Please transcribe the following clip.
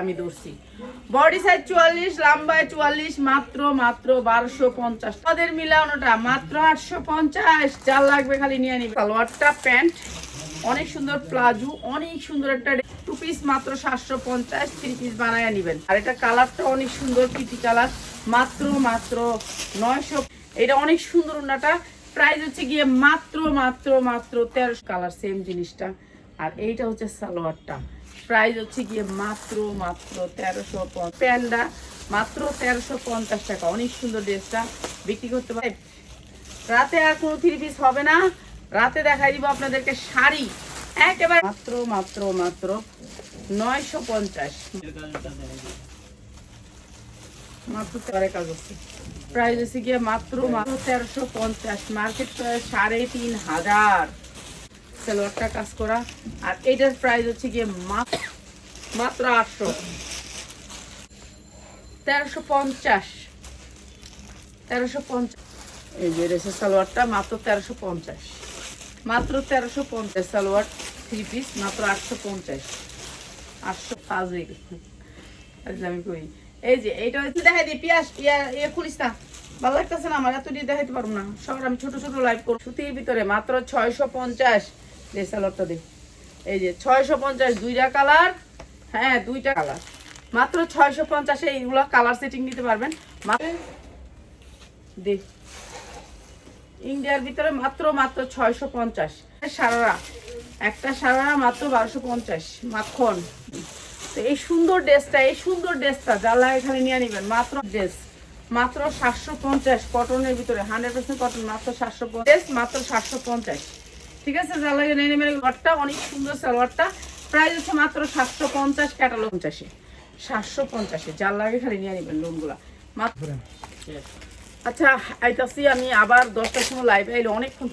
আমি ধরছি। Body size চুয়াল্লিশ, লম্বায় চুয়াল্লিশ, মাত্র মাত্র বারোশো পঞ্চাশ। তাদের মিলানোটা মাত্র আটশো পঞ্চাশ। চার লাগবে খালি নিয়ে নিবে। সালোয়ারটা, প্যান্ট, অনেক সুন্দর প্লাজো, অনেক সুন্দর একটা টু পিস মাত্র সাতশো পঞ্চাশ থ্রি পিস বানায় নিবেন। আর এটা কালারটা অনেক সুন্দর পিটি কালার মাত্র মাত্র নয়শো এটা অনেক সুন্দর ওনাটা প্রাইস হচ্ছে গিয়ে মাত্র মাত্র মাত্র তেরোশো। কালার সেম জিনিসটা। আর এইটা হচ্ছে সালোয়ারটা। প্রাইস হচ্ছে গিয়ে মাত্র মাত্র তেরোশো প্যান্ডা মাত্র তেরোশো পঞ্চাশ টাকা। অনেক সুন্দর ড্রেসটা। বিক্রি করতে পারে রাতে আর কোনো থ্রি পিস হবে না। রাতে দেখাই দিব আপনাদেরকে শাড়ি। একেবারে মাত্র মাত্র মাত্র নয়শো পঞ্চাশ। মাত্র তেরো কাজ আছে প্রাইস হচ্ছে গিয়ে মাত্র মাত্র তেরোশো পঞ্চাশ। মার্কেট সাড়ে তিন হাজার। সালোয়ারটা কাজ করা। আর এটার প্রাইস হচ্ছে গিয়ে মাত্র আটশো। তেরোশো পঞ্চাশ। তেরোশো পঞ্চাশ। এই যে আটশো আমি এই যে হচ্ছে দেখাই দিই, পিয়াস, ইয়া ইয়ে খুলিস না। ভালো লাগতেছে না আমার এত দিয়ে দেখাইতে পারব না। সবার আমি ছোট ছোট লাইভ করব। ভিতরে মাত্র ছয়শো পঞ্চাশ। সালোয়ারটা দিই এই যে ছয়শো পঞ্চাশ, দুইটা কালার। হ্যাঁ দুইটা কালার। মাত্র ছয়শো পঞ্চাশে এইগুলো কালার সেটিং নিতে পারবেন। দেখ ইন্ডিয়ার ভিতরে মাত্র মাত্র ছয়শো পঞ্চাশ। সারারা। একটা সারারা মাত্র বারোশো পঞ্চাশ। মাখন। তো এই সুন্দর ড্রেসটা, এই সুন্দর ড্রেসটা যারা এখানে নিয়ে নেবেন। মাত্র ড্রেস। মাত্র সাতশো পঞ্চাশ। কটনের ভিতরে, হান্ড্রেড পার্সেন্ট কটন, মাত্র সাতশো পঞ্চাশ। মাত্র সাতশো পঞ্চাশ। ঠিক আছে? যারা নিয়ে নেবেন ঘরটা অনেক সুন্দর সালোয়ারটা। প্রাইস হচ্ছে মাত্র সাতশো পঞ্চাশ ক্যাটালগ পঞ্চাশে। সাতশো পঞ্চাশে যার লাগে খালি নিয়ে নেবেন লোনগুলা। মাত্র আচ্ছা আইতাছি আমি আবার দশটার সময় লাইভে এলে অনেকক্ষণ